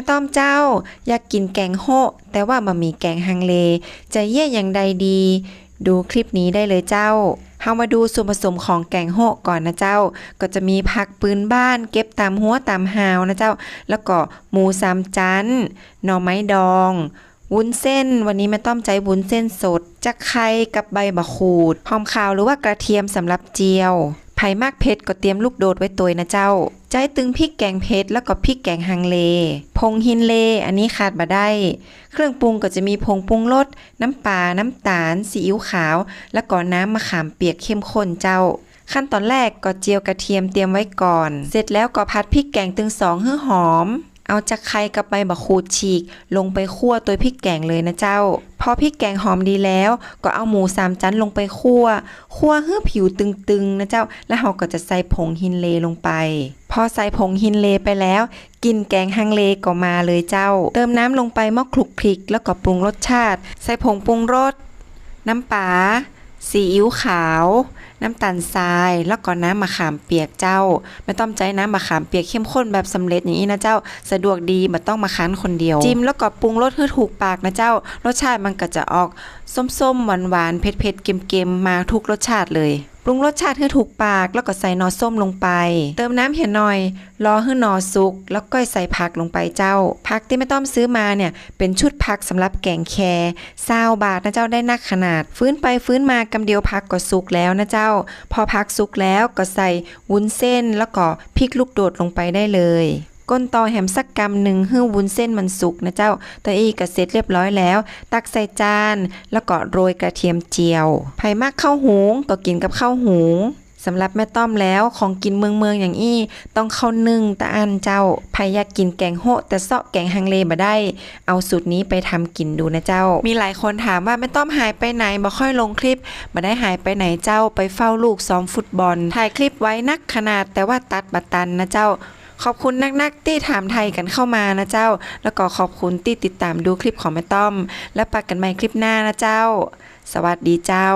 ม่ต้อมเจ้า อยากกินแกงโฮแต่ว่าบะหมี่แกงฮังเล จะเยี่ยอย่างใดดี ดูคลิปนี้ได้เลยเจ้าเฮามาดูส่วนผสมของแกงโฮก่อนนะเจ้า ก็จะมีผักปืนบ้าน เก็บตามหัวตามหาวนะเจ้า แล้วก็หมูสามจันหน่อไม้ดองวุ้นเส้น วันนี้แม่ต้อมใจวุ้นเส้นสดจะไข่กับใบมะขูดหอมขาวหรือว่ากระเทียมสำหรับเจียว ไผ่มากเผ็ดก็เตรียมลูกโดดไว้ตัวนะเจ้า ใจตึงพริกแกงเผ็ดแล้วก็พริกแกงฮังเล พงหินเล อันนี้ขาดบ่ได้ เครื่องปรุงก็จะมีผงปรุงรส น้ำปลา น้ำตาล ซีอิ๊วขาว แล้วก็น้ำมะขามเปียกเข้มข้นเจ้า ขั้นตอนแรกก็เจียวกระเทียมเตรียมไว้ก่อน เสร็จแล้วก็พัดพริกแกงตึงสองให้หอม เอาจากไข่กับใบมะขูดฉีก ลงไปคั่วตัวพริกแกงเลยนะเจ้า พอพริกแกงหอมดีแล้ว ก็เอาหมูสามชั้นลงไปคั่ว คั่วให้ผิวตึงๆนะเจ้า แล้วเราก็จะใส่ผงฮินเลลงไป พอใส่ผงฮินเลไปแล้วกลินแกงฮังเลก็มาเลยเจ้า เติมน้ำลงไปหม้อคลุกพริก แล้วก็ปรุงรสชาติ ใส่ผงปรุงรส น้ำปลาซีอิ๊วขาว น้ำตาลทรายแล้วก็น้ำมะขามเปียกเจ้า ไม่ต้องใจน้ำมะขามเปียกเข้มข้นแบบสำเร็จอย่างนี้นะเจ้า สะดวกดีไม่ต้องมาคั้นคนเดียว จิ้มแล้วก็ปรุงรสให้ถูกปากนะเจ้า รสชาติมันก็จะออกส้มๆหวานๆเผ็ดๆเค็มๆมาทุกรสชาติเลย รุงรสชาติให้ถูกปาก แล้วก็ใส่นอส้มลงไป เติมน้ำเห็นหน่อย รอให้นอสุก แล้วก็ใส่ผักลงไปเจ้า ผักที่ไม่ต้องซื้อมาเนี่ย เป็นชุดผักสำหรับแกงแครซาวบาทนะเจ้าได้นักขนาด ฟื้นไปฟื้นมากำเดียวผักก็สุกแล้วนะเจ้า พอผักสุกแล้วก็ใส่วุ้นเส้นแล้วก็พริกลูกโดดลงไปได้เลย ก้นตอแหมสักกำหนึ่งให้วุ้นเส้นมันสุกนะเจ้าตัวอีก็เสร็จเรียบร้อยแล้ว ตักใส่จาน แล้วก็โรยกระเทียมเจียวไผ่มากข้าวหุงก็กินกับข้าวหุงสำหรับแม่ต้อมแล้วของกินเมืองเมืองอย่างอี้ต้องเข้านึ่งตะอันเจ้าไผ่อยากกินแกงโฮะแต่เซาะแกงฮังเลบ่ได้ เอาสูตรนี้ไปทำกินดูนะเจ้า มีหลายคนถามว่าแม่ต้อมหายไปไหนบ่ค่อยลงคลิปบ่ได้หายไปไหนเจ้าไปเฝ้าลูกซ้อมฟุตบอลถ่ายคลิปไว้นักขนาดแต่ว่าตัดบัตันนะเจ้า ขอบคุณนักๆที่ถามไทยกันเข้ามานะเจ้า แล้วก็ขอบคุณที่ติดตามดูคลิปของแม่ต้อม และปักกันใหม่คลิปหน้านะเจ้า สวัสดีเจ้า